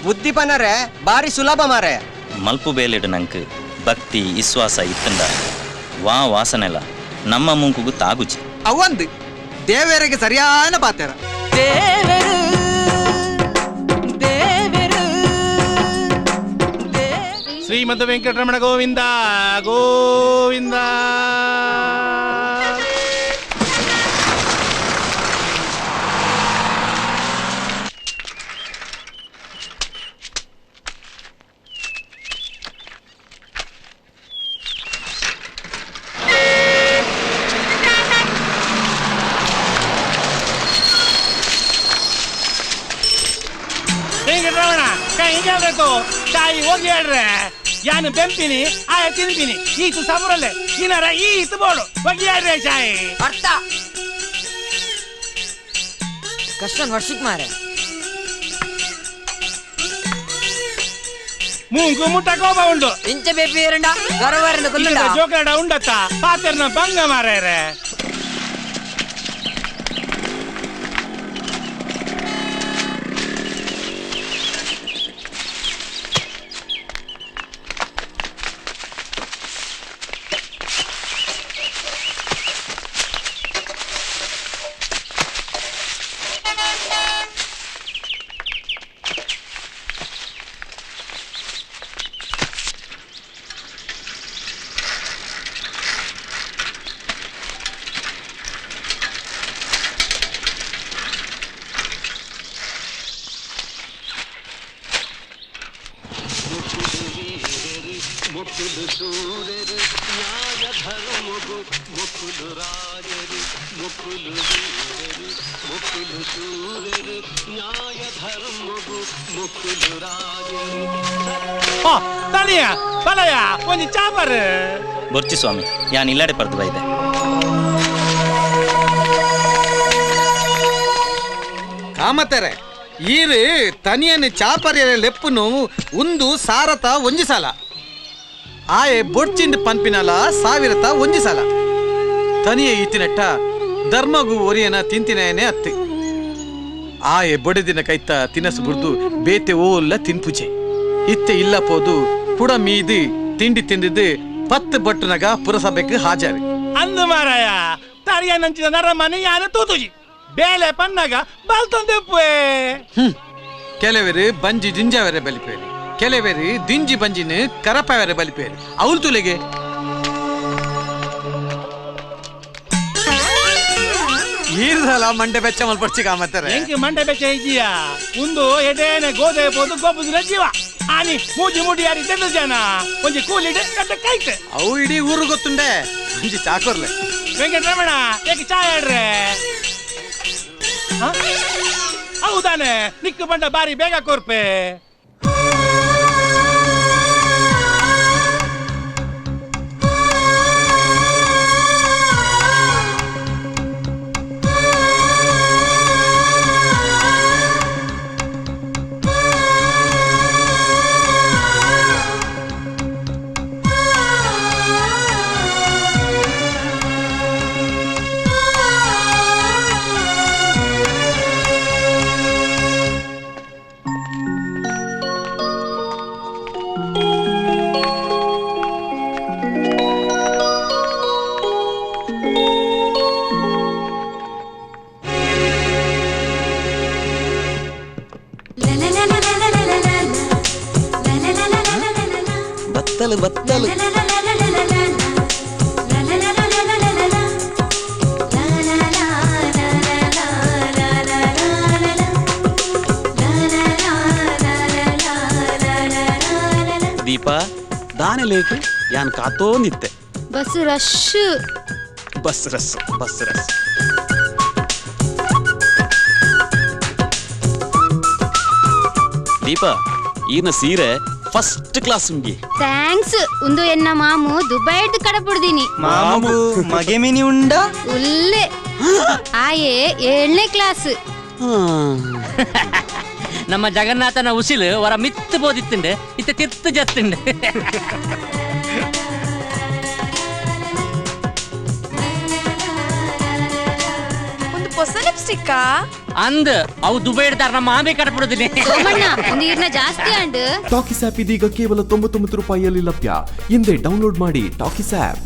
ಬುದ್ಧಿ ಪನರೆ ಬಾರಿ ಸುಲಭ ಮಾರೆ ಮಲ್ಪು ಬೇಲಿಡು ನಂಕ್ ಭಕ್ತಿ ವಿಶ್ವಾಸ ಇತ್ತಂಡ ವಾ ವಾಸನೆಲ ನಮ್ಮ ಮುಂಕುಗು ತಾಗುಚಿ ಅವಂದು ದೇವರಿಗೆ ಸರಿಯಾನ ಪಾತ್ರ ದೇವರು ದೇವರು ಶ್ರೀಮದ್ ವೆಂಕಟರಮಣ ಗೋವಿಂದ ಗೋವಿಂದ ಹಿಂಗಾಗಬೇಕು ತಾಯಿ ಹೋಗಿ ಹೇಳ್ರೆ. ಯಾನು ಬೆಂಪಿನಿ ಆಯ ತಿನ್ಪಿನಿ ಈತು ಸಬರಲ್ಲೇ. ಇನ್ನಾರ ಇತ್ತು ಬೋಡು ಹೋಗಿ ಹೇಳ್ರೆ ಶಾಯಿ. ಅರ್ಥ ಕಷ್ಟ ವರ್ಷಕ್ ಮಾರೆ. ಮೂಗು ಮುಟ್ಟ ಕೋಪ ಉಂಡು. ಇಂಚ ಬೇಪಿ ಎರಡ ಕೊಲ್ಲುಂಡ ಜೋಕರಡ ಉಂಡತ್ತ? ಬಂಗ ಭಂಗ ಮಾರೇರೆ ಓ ತನಿಯ ಬಲಯ ಒಂಜಿ ಚಾಪರ್ ಬೊರ್ಚಿ ಸ್ವಾಮಿ ಯಾನ್ ಇಲ್ಲಡೆ ಪರ್ದು ಬೈದೆ ಕಾಮತೆರೆ ಈರು ತನಿಯನ್ ಚಾಪರ್ಯ ಲೆಪ್ಪುನು ಒಂದು ಸಾರತ ಒಂಜಿ ಸಲ ಆಯೆ ಬೊಡ್ಚಿಂಡ್ ಪನ್ಪಿನಲ ಸಾವಿರತ ಒಂಜಿ ಸಲ ತನಿಯ ಈತಿನಟ್ಟ ಧರ್ಮಗು ಒರಿಯನ ತಿಂತಿನೇನೆ ಅತ್ತೆ. ಆಯೆ ಬೊಡೆದಿನ ಕೈತ ತಿನಸು ಬುಡ್ದು ಬೇತೆ ಓಲ್ಲ ತಿನ್ಪುಜೆ. ಇತ್ತೆ ಇಲ್ಲ ಪೋದು ಪುಡ ಮೀದಿ ತಿಂಡಿ ತಿಂದಿದ್ದು ಪತ್ತು ಬಟ್ಟನಗ ಪುರಸಭೆಗೆ ಹಾಜರಿ. ಅಂದು ಮಾರಾಯ ತಾರಿಯ ನಂಚಿದ ನರ ಮನೆ ಯಾನು ತೂತುಜಿ? ಬೇಲೆ ಪನ್ನಗ ಬಲ್ತಂದೆ ಕೆಲವರು ಬಂಜಿ ಜಿಂಜಾವರೆ ಬಲಿಪೇರು ಕೆಲವರು ದಿಂಜಿ ಬಂಜಿನ ಕರಪವರೆ ಬಲಿಪೇರು ಅವ್ರು ತುಲೆಗೆ ಈರ್ದಲ್ಲ ಮಂಡೆ ಬೆಚ್ಚ ಮಲ್ಪಡ್ಸಿ ಕಾಮತ್ತಾರೆ ಎಂಕಿ ಮಂಡೆ ಬೆಚ್ಚ ಇದ್ದೀಯ ಒಂದು ಎಡೇನೆ ಗೋದೆ ಪೋದು ಗೊಬ್ಬುದಿನ ಜೀವ ಆನಿ ಮೂಜಿ ಮುಡಿ ಯಾರಿ ತೆದ್ದು ಜನ ಒಂಜಿ ಕೂಲಿಡೆ ಕಟ್ಟ ಕೈತೆ ಅವು ಇಡೀ ಊರು ಗೊತ್ತುಂಡೆ ಅಂಜಿ ಚಾಕೋರ್ಲೆ ವೆಂಕಟರಮಣ ಏಕೆ ಚಾಯ್ ಹೇಳ್ರೆ ಹ? ಹೌದಾನೆ ನಿಕ್ಕು ಬಂಡ ಬಾರಿ ಬೇಗ ಕೊರ್ಪೆ ಬತ್ತಲು ಬತ್ತಲು ದೀಪ ದಾನೆ ಲೇಖು ಯಾನ್ ಕಾತೋ ನಿತ್ತೆ bus rush. Bus rush bus rush. Deepa ಈನ ಸೀರೆ ಫಸ್ಟ್ ಕ್ಲಾಸ್ ಉಂಗಿ ಥ್ಯಾಂಕ್ಸ್ ಉಂದು ಎನ್ನ ಮಾಮು ದುಬೈಡ್ ಕಡಪುಡ್ದೀನಿ. ಮಾಮು ಮಗೆ ಮಿನಿ ಉಂಡ? ಉಲ್ಲೆ. ಆಯೆ ಏಳನೇ ಕ್ಲಾಸ್ ನಮ್ಮ ಜಗನ್ನಾಥನ ಉಸಿಲು ವರ ಮಿತ್ತು ಬೋದಿತ್ತುಂಡು ಇತ್ತ ತಿರ್ತು ಜತ್ತುಂಡು. ಲಿಪ್ಸ್ಟಿಕ್ಕಾ ಅಂದ್ ಅವು ದುಬೈ ಇಡ್ತಾರ ನಮ್ಮ ಮಾಮಿ ಕಟ್ಬಿಡುದಿನಿ ಸೋಮಣ್ಣ ನೀರ್ನ ಜಾಸ್ತಿ ಅಂಡ್ ಟಾಕಿಸ್ ಆಪ್ ಇದೀಗ ಕೇವಲ ತೊಂಬತ್ತೊಂಬತ್ತು ರೂಪಾಯಿಯಲ್ಲಿ ಲಭ್ಯ. ಹಿಂದೆ ಡೌನ್ಲೋಡ್ ಮಾಡಿ ಟಾಕಿಸ್ ಆಪ್.